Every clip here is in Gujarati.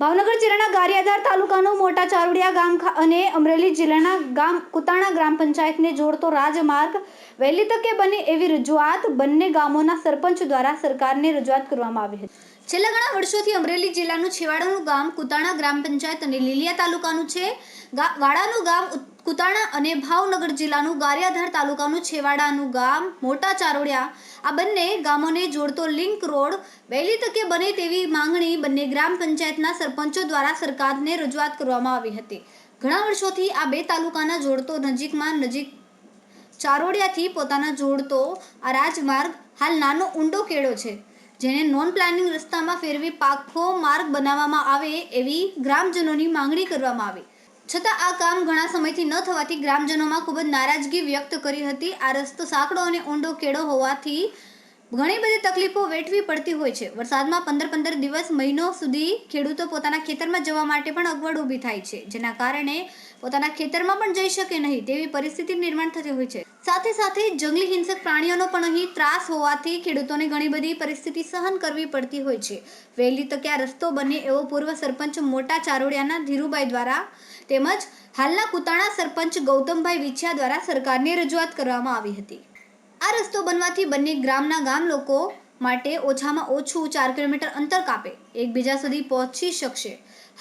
ભાવનગર જિલ્લાના ગારિયાધાર તાલુકાનું મોટા ચારુડિયા ગામ અને અમરેલી જિલ્લાના ગામ કુતાણા ગ્રામ પંચાયતને જોડતો રાજમાર્ગ વહેલી તકે બને એવી રજૂઆત બંને ગામોના સરપંચ દ્વારા સરકારને રજૂઆત કરવામાં આવી હતી. છેલ્લા ઘણા વર્ષોથી અમરેલી જિલ્લાનું છેવાડાનું ગામ કુતાણા ગ્રામ પંચાયત અને લીલિયા તાલુકાનું છે. વાડાનું ગામ કુતાણા અને ભાવનગર જિલ્લાનું ગારિયાધાર તાલુકાનું છેવાડાનું ગામ મોટા ચારોડિયા. આ બંને ગામોને જોડતો લિંક રોડ વહેલી તકે બને તેવી માંગણી બંને ગ્રામ પંચાયતના સરપંચો દ્વારા સરકારને રજૂઆત કરવામાં આવી હતી. ઘણા વર્ષોથી આ બે તાલુકાના જોડતો નજીકમાં નજીક ચારોડિયાથી પોતાના જોડતો આ રાજમાર્ગ હાલ નાનો ઊંડો કેળો છે, જેને નોન પ્લાનિંગ રસ્તામાં ફેરવી પાકો માર્ગ બનાવવામાં આવે એવી ગ્રામજનોની માંગણી કરવામાં આવી. છતાં આ કામ ઘણા સમયથી ન થવાથી ગ્રામજનોમાં ખૂબ જ નારાજગી વ્યક્ત કરી હતી. આ રસ્તો સાંકડો અને ઊંડો કેળો હોવાથી ઘણી બધી તકલીફો વેઠવી પડતી હોય છે. વરસાદમાં પંદર પંદર દિવસ મહિનો સુધી ખેડૂતો પોતાના ખેતરમાં જવા માટે પણ અગવડ ઊભી થાય છે, જેના કારણે પોતાના ખેતરમાં પણ જઈ શકે નહીં તેવી પરિસ્થિતિ નિર્માણ થતી હોય છે. સાથે સાથે જંગલી હિંસક પ્રાણીઓનો પણ અહીં ત્રાસ હોવાથી ખેડૂતોને ઘણી બધી પરિસ્થિતિ સહન કરવી પડતી હોય છે. વહેલી તકે આ રસ્તો બને એવો પૂર્વ સરપંચ મોટા ચારોડિયાના ધીરુભાઈ દ્વારા તેમજ હાલના કુતાણા સરપંચ ગૌતમભાઈ વિછિયા દ્વારા સરકારને રજૂઆત કરવામાં આવી હતી. આ રસ્તો બનવાથી બંને ગ્રામના ગામ લોકો માટે ઓછામાં ઓછું ચાર કિલોમીટર અંતર કાપે. એકબીજા સુધી પહોંચી શકશે.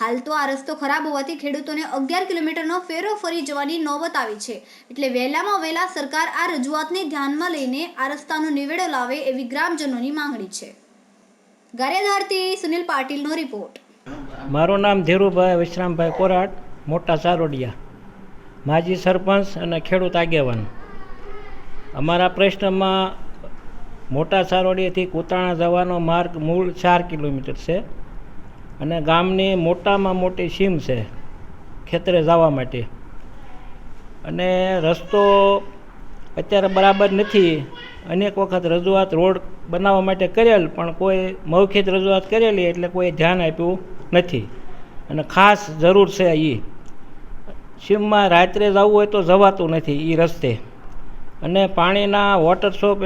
હાલ તો આ રસ્તો ખરાબ હોવાથી ખેડૂતોને અગિયાર કિલોમીટરનો ફેરો ફરી જવાની નોબત આવી છે. એટલે વહેલામાં વહેલા સરકાર આ રજૂઆતને ધ્યાનમાં લઈને આ રસ્તાનો નિવેડો લાવે એવી ગ્રામજનોની માંગણી છે. ગારેધારથી સુનિલ પાટીલનો રિપોર્ટ. મારું નામ ધીરુભાઈ વિશ્રામભાઈ કોરાટ, મોટા સારોડિયા. માજી સરપંચ અને ખેડૂત આગેવાન. અમારા પ્રશ્નમાં મોટા સારોડીથી કોતાણા જવાનો માર્ગ મૂળ ચાર કિલોમીટર છે અને ગામની મોટામાં મોટી સીમ છે ખેતરે જવા માટે. અને રસ્તો અત્યારે બરાબર નથી. અનેક વખત રજૂઆત રોડ બનાવવા માટે કરેલ, પણ કોઈ મૌખિત રજૂઆત કરેલી એટલે કોઈ ધ્યાન આપ્યું નથી. અને ખાસ જરૂર છે એ સીમમાં રાત્રે જવું હોય તો જવાતું નથી એ રસ્તે. અને પાણીના વોટર શોપ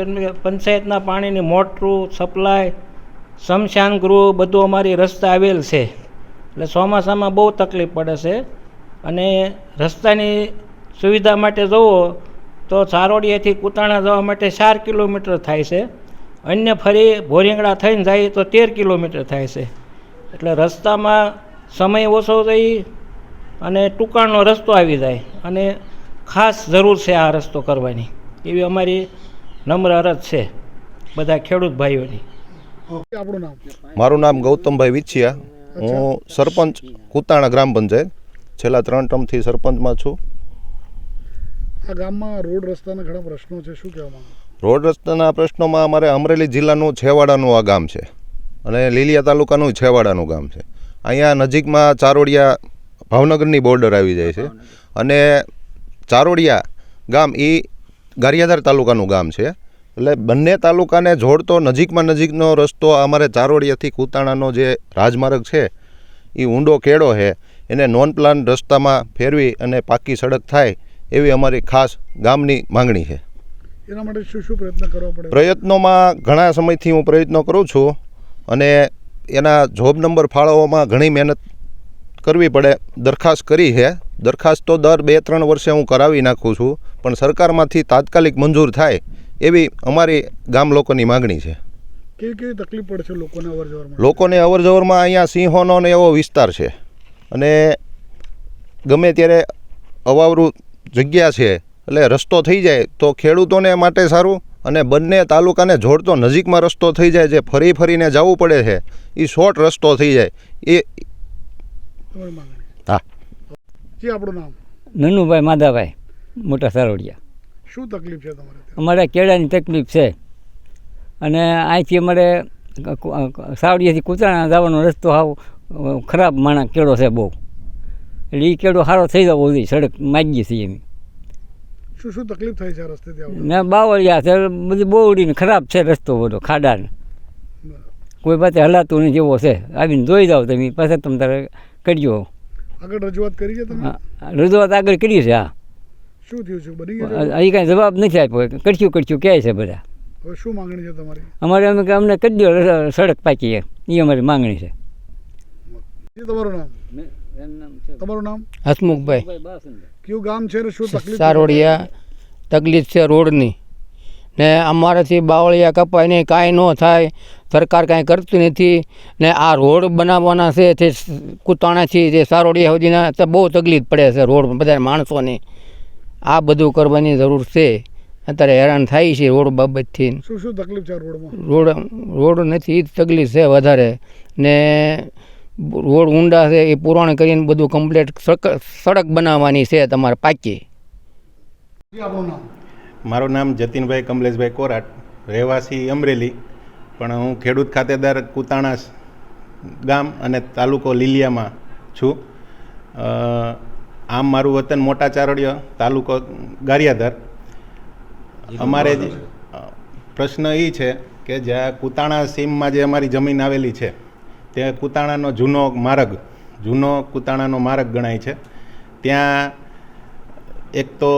પંચાયતના પાણીની મોટરું સપ્લાય શમશાન ગૃહ બધું અમારી રસ્તા આવેલ છે. એટલે ચોમાસામાં બહુ તકલીફ પડે છે. અને રસ્તાની સુવિધા માટે જુઓ તો ચારોડિયાથી કુતાણા જવા માટે ચાર કિલોમીટર થાય છે. અન્ય ફરી ભોરિંગડા થઈને જાય તો તેર કિલોમીટર થાય છે. એટલે રસ્તામાં સમય ઓછો થઈ અને ટૂંકાણનો રસ્તો આવી જાય. અને ખાસ જરૂર છે આ રસ્તો કરવાની. એવી અમારી નમ્ર અરજ છે બધા ખેડૂત ભાઈઓની. આપણું નામ મારું નામ ગૌતમભાઈ વિછિયા. હું સરપંચ કુતાણા ગ્રામ પંચાયત. છેલ્લા ત્રણ ટર્મથી સરપંચમાં છું. આ ગામમાં રોડ રસ્તાના ઘણા પ્રશ્નો છે શું કહેવા રોડ રસ્તાના પ્રશ્નોમાં અમારે અમરેલી જિલ્લાનું છેવાડાનું આ ગામ છે અને લીલિયા તાલુકાનું છેવાડાનું ગામ છે. અહીંયા નજીકમાં ચારોડિયા ભાવનગરની બોર્ડર આવી જાય છે. અને ચારોડિયા ગામ એ ગારિયાધાર તાલુકાનું ગામ છે. એટલે બંને તાલુકાને જોડતો નજીકમાં નજીકનો રસ્તો અમારે ચારોડિયાથી કુતાણાનો જે રાજમાર્ગ છે એ ઊંડો કેળો છે. એને નોન પ્લાન રસ્તામાં ફેરવી અને પાકી સડક થાય એવી અમારી ખાસ ગામની માંગણી છે. એના માટે શું શું પ્રયત્ન કરવા પડે? પ્રયત્નોમાં ઘણા સમયથી હું પ્રયત્નો કરું છું અને એના જોબ નંબર ફાળવવામાં ઘણી મહેનત કરવી પડે દરખાસ્ત કરી છે. દરખાસ્ત તો દર બે ત્રણ વર્ષે હું કરાવી નાખું છું પણ સરકારમાંથી તાત્કાલિક મંજૂર થાય એવી અમારી ગામ લોકોની માગણી છે. કેવી કેવી તકલીફ પડે છે લોકોને અવર લોકોને અવરજવરમાં અહીંયા સિંહોનો ને એવો વિસ્તાર છે. અને ગમે ત્યારે અવાવરું જગ્યા છે એટલે રસ્તો થઈ જાય તો ખેડૂતોને માટે સારું અને બંને તાલુકાને જોડતો નજીકમાં રસ્તો થઈ જાય જે ફરી ફરીને જવું પડે છે એ શોર્ટ રસ્તો થઈ જાય. એ હા. જી આપણું નામ. નનુભાઈ માધાભાઈ મોટા સારોડિયા. શું તકલીફ છે તમારે અમારે કેળાની તકલીફ છે. અને અહીંથી અમારે સાવડિયાથી કૂતરાના જવાનો રસ્તો હાવ ખરાબ માણા કેળો છે બહુ. એટલે એ કેળો સારો થઈ જવો જોઈએ સડક માગીએ છીએ એમ શું શું તકલીફ થાય છે રસ્તે ને બાવળિયા છે બધી બહુ ઉડીને ખરાબ છે રસ્તો બધો ખાડાને. કોઈ પાસે હલાતું નહીં જેવો છે. આવીને જોઈ જાઓ તમે પાછા તમે તારે કરજો આગળ રજૂઆત કરી છે તમે? રજૂઆત આગળ કરી છે હા. શું થયું છે? બની ગયું અહીં કાંઈ જવાબ નથી આપ્યો. કરશું કરશું કહે છે બધા. હવે શું માંગણી છે તમારી? અમારે અમે કે અમને કરી દો સડક પાકી એ અમારી માંગણી છે. તમારું નામ? તમારું નામ? હસમુખભાઈ. કયું ગામ છે શું તકલીફ? સારોડિયા. તકલીફ છે રોડની. ને અમારાથી બાવળિયા કપાય નહીં કાંઈ ન થાય. સરકાર કાંઈ કરતી નથી. ને આ રોડ બનાવવાના છે તે કુતાણાથી જે સારોડિયા સુધીના તો બહુ તકલીફ પડે છે રોડ બધા માણસોને. આ બધું કરવાની જરૂર છે. અત્યારે હેરાન થાય છે રોડ બાબતથી. શું શું તકલીફ છે રોડમાં? રોડ રોડ નથી એ જ તકલીફ છે વધારે. ને રોડ ઊંડા છે એ પુરાણ કરીને બધું કમ્પ્લીટ સડક બનાવવાની છે તમારે પાકી. આપણું નામ? મારું નામ જતીનભાઈ કમલેશભાઈ કોરાટ રહેવાસી અમરેલી પણ હું ખેડૂત ખાતેદાર કુતાણા ગામ અને તાલુકો લીલિયામાં છું. આમ મારું વતન મોટા ચારડિયા તાલુકો ગારિયાધાર. અમારે પ્રશ્ન એ છે કે જ્યાં કુતાણા સીમમાં જે અમારી જમીન આવેલી છે તે કુતાણાનો જૂનો માર્ગ જૂનો કુતાણાનો માર્ગ ગણાય છે. ત્યાં એક તો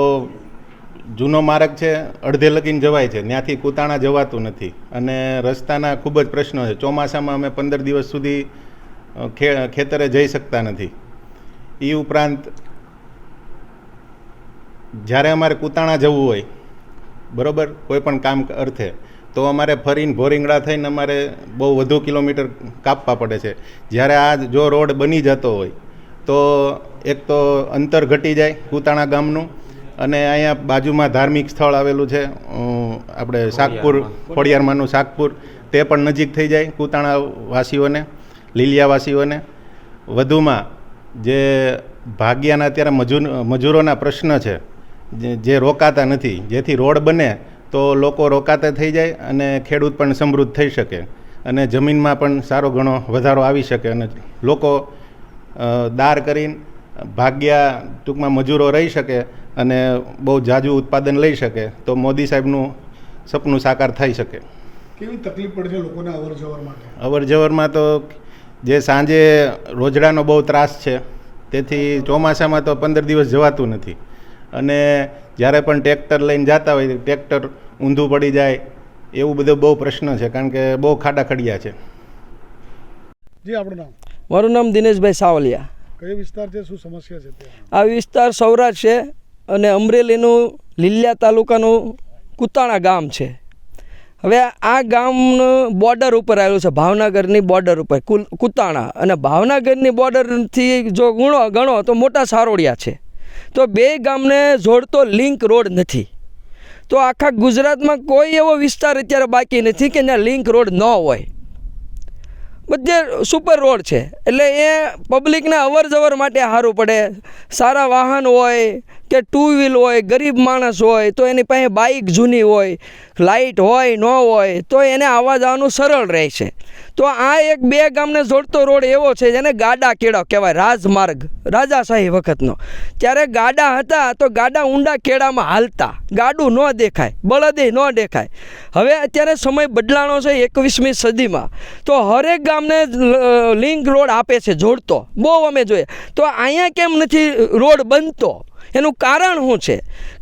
જૂનો માર્ગ છે, અડધે લગીને જવાય છે ત્યાંથી કુતાણા જવાતું નથી. અને રસ્તાના ખૂબ જ પ્રશ્નો છે. ચોમાસામાં અમે પંદર દિવસ સુધી ખેતરે જઈ શકતા નથી. એ ઉપરાંત, જ્યારે અમારે કુતાણા જવું હોય, બરાબર, કોઈ પણ કામ અર્થે, તો અમારે ફરીને ભોરિંગડા થઈને અમારે બહુ વધુ કિલોમીટર કાપવા પડે છે. જ્યારે આ જો રોડ બની જતો હોય, તો એક તો અંતર ઘટી જાય કુતાણા ગામનું અને અહીંયા બાજુમાં ધાર્મિક સ્થળ આવેલું છે આપણે શાકપુર ખોડિયારમાંનું શાકપુર તે પણ નજીક થઈ જાય કુતાણા વાસીઓને લીલિયાવાસીઓને. વધુમાં જે ભાગ્યાના અત્યારે મજૂર મજૂરોના પ્રશ્ન છે જે- જે રોકાતા નથી જેથી રોડ બને તો લોકો રોકાતા થઈ જાય અને ખેડૂત પણ સમૃદ્ધ થઈ શકે. અને જમીનમાં પણ સારો ઘણો વધારો આવી શકે અને લોકો દાર કરીને ભાગ્યા ટૂંકમાં મજૂરો રહી શકે અને બહુ જાજુ ઉત્પાદન લઈ શકે તો મોદી સાહેબનું સપનું સાકાર થઈ શકે. કેવી તકલીફ પડે છે લોકોને અવર જવર માટે? અવર જવરમાં તો જે સાંજે રોજડાનો બહુ ત્રાસ છે તેથી ચોમાસામાં તો પંદર દિવસ જવાતું નથી. અને જ્યારે પણ ટ્રેક્ટર લઈને જતા હોય ટ્રેક્ટર ઊંધું પડી જાય એવું બધો બહુ પ્રશ્ન છે કારણ કે બહુ ખાડા ખડિયા છે. જી આપણું નામ? મારું નામ દિનેશભાઈ સાવલિયા. કયો વિસ્તાર છે? શું સમસ્યા છે આ વિસ્તાર સૌરાષ્ટ્ર છે અને અમરેલીનું લીલિયા તાલુકાનું કુતાણા ગામ છે. હવે આ ગામનું બોર્ડર ઉપર આવેલું છે, ભાવનગરની બોર્ડર ઉપર કુતાણા. અને ભાવનગરની બોર્ડરથી જો ગુણો, ગણો તો મોટા સારોડિયા છે. તો બે ગામને જોડતો લિંક રોડ નથી. તો આખા ગુજરાતમાં કોઈ એવો વિસ્તાર અત્યારે બાકી નથી કે જ્યાં લિંક રોડ ન હોય. બધે સુપર રોડ છે. એટલે એ પબ્લિકને અવર જવર માટે સારું પડે. સારા વાહન હોય કે ટુ વ્હીલ હોય, ગરીબ માણસ હોય, તો એની પાસે બાઇક જૂની હોય લાઇટ હોય, ન હોય, તો એને આવવા જવાનું સરળ રહે છે તો આ એક બે ગામને જોડતો રોડ એવો છે જેને ગાડા કેળો કહેવાય, રાજમાર્ગ, રાજાશાહી વખતનો. ત્યારે ગાડા હતા તો ગાડા ઊંડા કેળામાં હાલતા. ગાડું ન દેખાય, બળદે ન દેખાય. હવે અત્યારે સમય બદલાણો છે એકવીસમી સદીમાં. તો હરેક ગામને લિંક રોડ આપે છે જોડતો. બહુ અમે જોઈએ. તો અહીંયા કેમ નથી રોડ બનતો? એનું કારણ શું છે?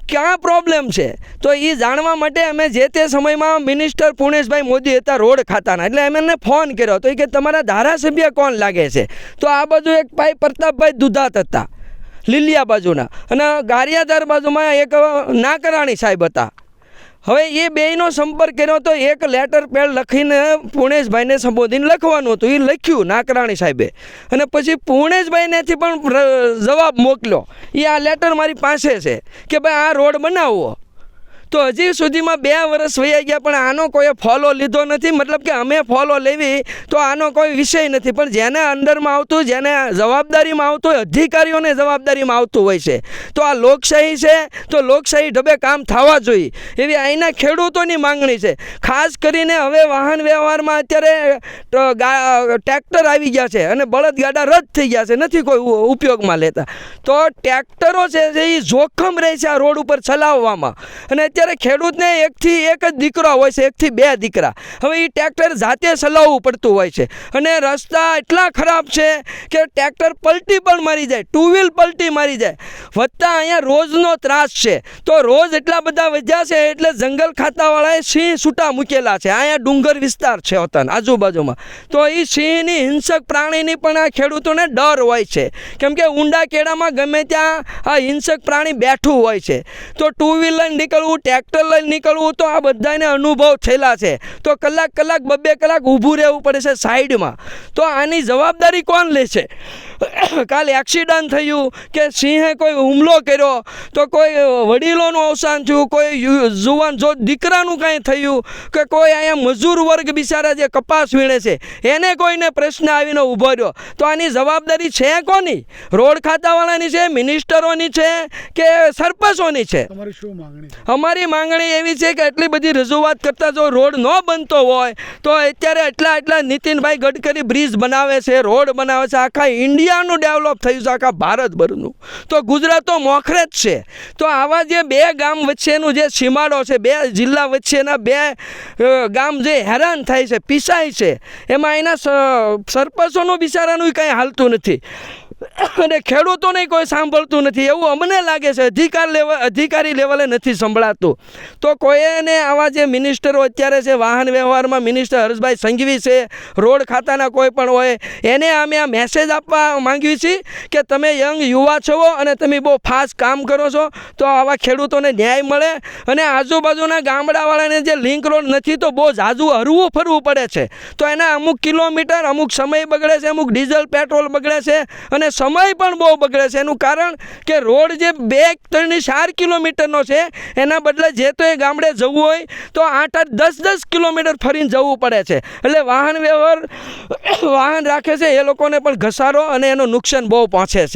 ક્યાં પ્રોબ્લેમ છે? તો એ જાણવા માટે અમે જે તે સમયમાં મિનિસ્ટર પુણેશભાઈ મોદી હતા રોડ ખાતાના, એટલે અમે એમને ફોન કર્યો. તો એ કે, તમારા ધારાસભ્ય કોણ લાગે છે? તો આ બાજુ એક ભાઈ પ્રતાપભાઈ દુધાત હતા, લીલિયા બાજુના. અને ગારિયાધાર બાજુમાં એક નાકરાણી સાહેબ હતા. હવે એ બેયનો સંપર્ક કર્યો તો એક લેટર પેડ લખીને પુણેશભાઈને સંબોધીને લખવાનું હતું. એ લખ્યું નાકરાણી સાહેબે. અને પછી પૂર્ણેશભાઈનેથી પણ જવાબ મોકલ્યો. એ આ લેટર મારી પાસે છે કે ભાઈ આ રોડ બનાવવો તો હજી સુધીમાં બે વર્ષ વયા ગયા, પણ આનો કોઈ ફોલો લીધો નથી. મતલબ કે અમે ફોલો લેવી તો આનો કોઈ વિષય નથી. પણ જેને અંદરમાં આવતું, જેને જવાબદારીમાં આવતું હોય, અધિકારીઓને જવાબદારીમાં આવતું હોય છે. તો આ લોકશાહી છે, તો લોકશાહી ઢબે કામ થવા જોઈએ. એવી અહીંના ખેડૂતોની માંગણી છે. ખાસ કરીને હવે વાહન વ્યવહારમાં અત્યારે ટ્રેક્ટર આવી ગયા છે અને બળદગાડા રદ થઈ ગયા છે. નથી કોઈ ઉપયોગમાં લેતા. તો ટ્રેક્ટરો છે જે એ જોખમ રહે છે આ રોડ ઉપર ચલાવવામાં. અને અત્યારે અત્યારે ખેડૂતને એકથી એક જ દીકરો હોય છે, એકથી બે દીકરા. હવે એ ટ્રેક્ટર જાતે ચલાવવું પડતું હોય છે. અને રસ્તા એટલા ખરાબ છે કે ટ્રેક્ટર પલટી પણ મારી જાય, ટુ વ્હીલ પલટી મારી જાય. વધતા અહીંયા રોજનો ત્રાસ છે. તો રોજ એટલા બધા વધ્યા છે એટલે જંગલ ખાતાવાળાએ સિંહ છૂટા મૂકેલા છે. અહીંયા ડુંગર વિસ્તાર છે વતન આજુબાજુમાં. તો એ સિંહની હિંસક પ્રાણીની પણ આ ખેડૂતોને ડર હોય છે. કેમ કે ઊંડા કેળામાં ગમે ત્યાં આ હિંસક પ્રાણી બેઠું હોય છે. તો ટુ વ્હીલ લઈને નીકળવું ટ્રેક્ટર લઈને નીકળવું તો આ બધાને અનુભવ થયેલા છે. તો કલાક કલાક, બબે કલાક ઊભું રહેવું પડે છે સાઈડમાં. તો આની જવાબદારી કોણ લે છે કાલે એક્સિડન્ટ થયું કે સિંહે કોઈ હુમલો કર્યો તો કોઈ વડીલોનું અવસાન થયું કોઈ જુવાન જો દીકરાનું કાંઈ થયું કે કોઈ અહીંયા મજૂર વર્ગ બિચારા જે કપાસ વીણે છે એને કોઈને પ્રશ્ન આવીને ઊભો રહ્યો. તો આની જવાબદારી છે કોની? રોડ ખાતાવાળાની છે મિનિસ્ટરોની છે કે સરપંચોની છે? અમારી માંગણી એવી છે કે એટલી બધી રજૂઆત કરતાં જો રોડ ન બનતો હોય તો અત્યારે એટલા એટલા નીતિનભાઈ ગડકરી બ્રિજ બનાવે છે રોડ બનાવે છે આખા ઇન્ડિયાનું ડેવલપ થયું છે, આખા ભારતભરનું. તો ગુજરાત તો મોખરે જ છે. તો આવા જે બે ગામ વચ્ચેનું જે સીમાડો છે, બે જિલ્લા વચ્ચેના બે ગામ જે હેરાન થાય છે, પીસાય છે, એમાં એના સરપંચોનું બિચારાનું કંઈ હાલતું નથી. અને ખેડૂતોને કોઈ સાંભળતું નથી. એવું અમને લાગે છે, અધિકાર લેવલ અધિકારી લેવલે નથી સંભળાતું. તો કોઈને આવા જે મિનિસ્ટરો અત્યારે છે, વાહન વ્યવહારમાં મિનિસ્ટર હર્ષભાઈ સંઘવી છે, રોડ ખાતાના કોઈ પણ હોય, એને અમે આ મેસેજ આપવા માંગીએ છીએ કે તમે યંગ યુવા છો અને તમે બહુ ફાસ્ટ કામ કરો છો, તો આવા ખેડૂતોને ન્યાય મળે. અને આજુબાજુના ગામડાવાળાને જે લિંક રોડ નથી, તો બહુ ઝાઝું હરવું ફરવું પડે છે. તો એના અમુક કિલોમીટર, અમુક સમય બગડે છે, અમુક ડીઝલ, પેટ્રોલ બગડે છે અને સમય પણ બહુ બગડે છે. એનું કારણ કે રોડ જે બે ત્રણ ચાર કિલોમીટરનો છે, એના બદલે જે તો એ ગામડે જવું હોય, તો આઠ આઠ દસ દસ કિલોમીટર ફરીને જવું પડે છે. એટલે વાહન વ્યવહાર, વાહન રાખે છે, એ લોકોને પણ ઘસારો અને એનું નુકસાન બહુ પહોંચે છે.